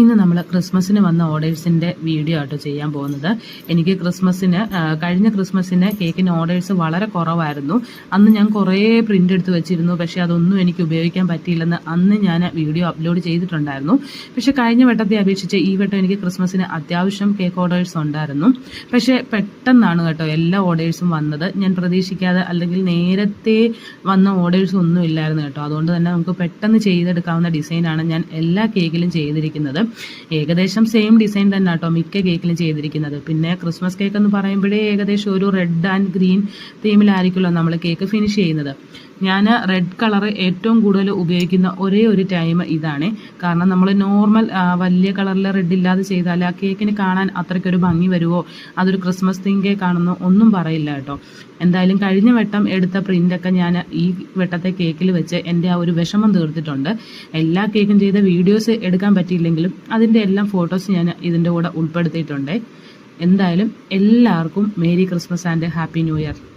ഇന്ന് നമ്മൾ ക്രിസ്മസിന് വന്ന ഓർഡേഴ്സിന്റെ വീഡിയോ ആട്ടോ ചെയ്യാൻ പോകുന്നത്. എനിക്ക് ക്രിസ്മസിന് കഴിഞ്ഞ ക്രിസ്മസിന് കേക്കിന് ഓർഡേഴ്സ് വളരെ കുറവായിരുന്നു. അന്ന് ഞാൻ കുറേ പ്രിന്റ് എടുത്ത് വെച്ചിരുന്നു. പക്ഷേ അതൊന്നും എനിക്ക് ഉപയോഗിക്കാൻ പറ്റിയില്ലെന്ന് അന്ന് ഞാൻ വീഡിയോ അപ്ലോഡ് ചെയ്തിട്ടുണ്ടായിരുന്നു. പക്ഷേ കഴിഞ്ഞ വട്ടത്തെ അപേക്ഷിച്ച് ഈ വട്ടം എനിക്ക് ക്രിസ്മസിന് അത്യാവശ്യം കേക്ക് ഓർഡേഴ്സ് ഉണ്ടായിരുന്നു. പക്ഷേ പെട്ടെന്നാണ് കേട്ടോ എല്ലാ ഓർഡേഴ്സും വന്നത്. ഞാൻ പ്രതീക്ഷിക്കാതെ അല്ലെങ്കിൽ നേരത്തെ വന്ന ഓർഡേഴ്സ് ഒന്നും ഇല്ലായിരുന്നു കേട്ടോ. അതുകൊണ്ട് തന്നെ നമുക്ക് പെട്ടെന്ന് ചെയ്തെടുക്കാവുന്ന ഡിസൈനാണ് ഞാൻ എല്ലാ കേക്കിലും ചെയ്തിരിക്കുന്നത്. ഏകദേശം സെയിം ഡിസൈൻ തന്നെ കേട്ടോ മിക്ക കേക്കിലും ചെയ്തിരിക്കുന്നത്. പിന്നെ ക്രിസ്മസ് കേക്ക് എന്ന് പറയുമ്പോഴേ ഏകദേശം ഒരു റെഡ് ആൻഡ് ഗ്രീൻ തീമിലായിരിക്കുമല്ലോ നമ്മൾ കേക്ക് ഫിനിഷ് ചെയ്യുന്നത്. ഞാൻ റെഡ് കളർ ഏറ്റവും കൂടുതൽ ഉപയോഗിക്കുന്ന ഒരേ ഒരു ടൈം ഇതാണ്. കാരണം നമ്മൾ നോർമൽ വലിയ കളറിൽ റെഡ് ഇല്ലാതെ ചെയ്താൽ ആ കേക്കിന് കാണാൻ അത്രയ്ക്കൊരു ഭംഗി വരുമോ അതൊരു ക്രിസ്മസ് തീം കേക്കാണെന്നോ ഒന്നും പറയില്ല കേട്ടോ. എന്തായാലും കഴിഞ്ഞ വട്ടം എടുത്ത പ്രിന്റൊക്കെ ഞാൻ ഈ വട്ടത്തെ കേക്കിൽ വെച്ച് എന്റെ ആ ഒരു വിഷമം തീർത്തിട്ടുണ്ട്. എല്ലാ കേക്കും ചെയ്ത വീഡിയോസ് എടുക്കാൻ പറ്റിയില്ലെങ്കിലും അതിന്റെ എല്ലാം ഫോട്ടോസ് ഞാൻ ഇതിന്റെ കൂടെ ഉൾപ്പെടുത്തിയിട്ടുണ്ട്. എന്തായാലും എല്ലാവർക്കും merry Christmas and happy new year.